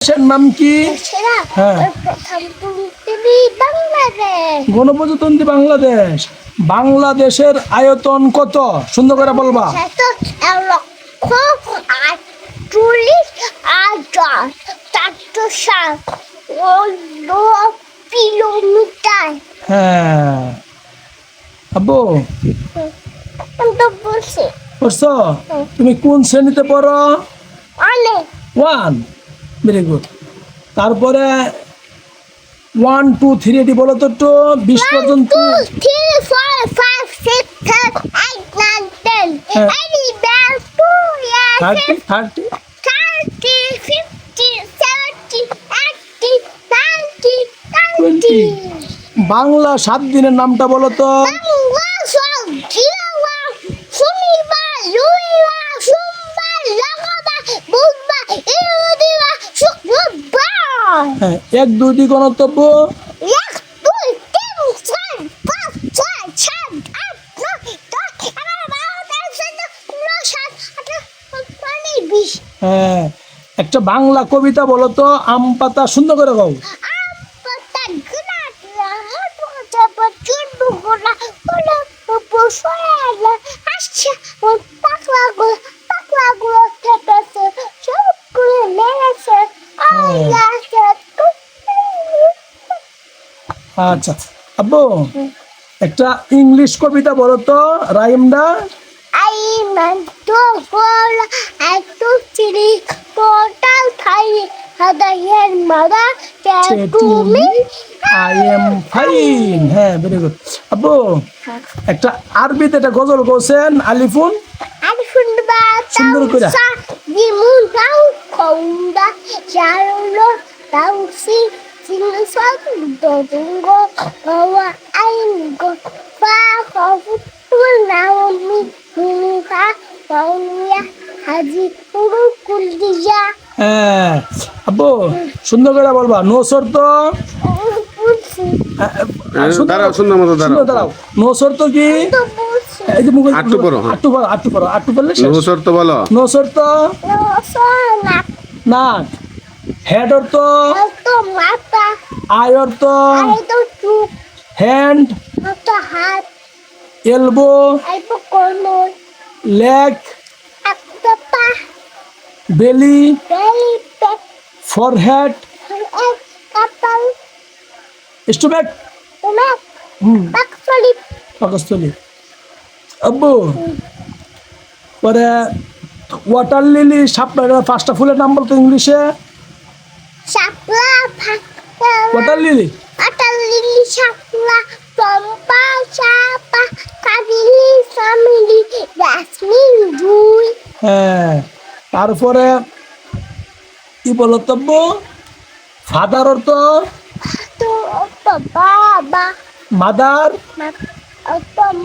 দেশের নাম কি? সেরা হ্যাঁ। গণপ্রজাতন্ত্রী বাংলাদেশ। বাংলাদেশের আয়তন কত? সুন্দর করে বলবা। হ্যাঁ। আব্বু। তুমি কোন শ্রেণীতে পড়ো? ওয়ান। ভেরি গুড তারপরে ওয়ান টু থ্রি এটি বলো তো একটু। বিশ পর্যন্ত two three four five six seven eight nine ten হ্যাঁ। থার্টি থার্টি থার্টি বাংলা সাত দিনের নামটা বলো তো। হ্যাঁ এক দুইটি গণতব্য এক দুই তিন চার পাঁচ ছয় সাত আট নয় দশ এগারো বারো তেরো চোদ্দ পনেরো সাত আঠারো উনিশ বিশ। হ্যাঁ একটা বাংলা কবিতা বলো তো আম পাতা সুন্দর করে গাও। আপতা আচ্ছা। আব্বু একটা ইংলিশ কবিতা বলো তো রাইমডা আই মানতো আই টু চিড়ি টোটাল থাই হাদায়ের to me I am fine. হ্যাঁ ভেরি গুড আব্বু একটা আরবিতে একটা গজল গোছেন আলিফুন। আলিফুন বা সুন্দর করে। দিমুন নাও কোন্দা চারলো তাউসি the moon now konda jarolo now see sing the song don't go over I go far off full now me me fa Paulia Haji Puru Kuldiya হ্যাঁ আব্বু সুন্দর করে বলবা নোসর তো। বলছি আহ, আহ, সুন্দর- দাঁড়াও, সুন্দর মতো দাঁড়াও। দাঁড়াও। নোসর তো কি? এই যে মুখে আটটু পড়ো, হ্যাঁ। আটটু পড়ো আটটু পড়ো আটটু পড়লে শেষ। নুসর তো বলো। নোসর তো? সোনা নাক হেডর তো তো মাথা। আই চুপ। হ্যান্ড হাত। এলবো লেগ বেলি ফরহেড পাকস্থলী। আব্বু। পরে ওয়াটার লিলি সাপলা পাঁচটা ফুলের নাম বলতো ইংলিশে? শাপলা আটাল লিলি শাপলা চম্পা চাপা কাবিলি সামিলি জাসমিন জুই হ্যাঁ তারপরে কি বলতো আব্বু ফাদার অর্থ বাবা। মাদার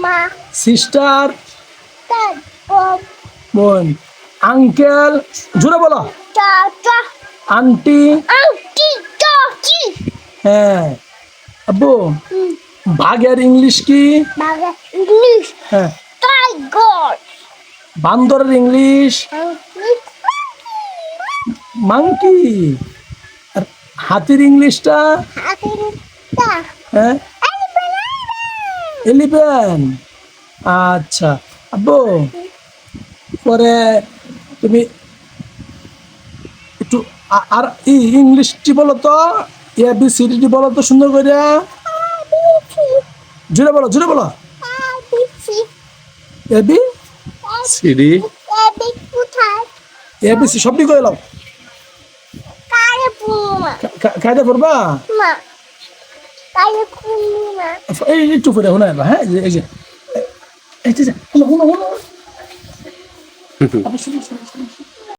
মা। সিস্টার তারপর বোন। আঙ্কেল জুড়ে বলো। আন্টি হ্যাঁ। আব্বু বাঘের ইংলিশ কি? ইংলিশ? হ্যাঁ। টাইগার। বান্দরের ইংলিশ? মাংকি। আর হাতির ইংলিশটা? হ্যাঁ। আচ্ছা। আব্বু পরে তুমি একটু আর ই ইংলিশটি বলো তো। এ বি সি ডি বলো তো সুন্দর করে। জুড়ে বলো জুড়ে বলো। এ বি সিডি কোথায় এ বি সি সবটি করে মা কারে পুমা এই একটু করে শোনা এবার হ্যাঁ? এই যে- এই যে। এই যে এই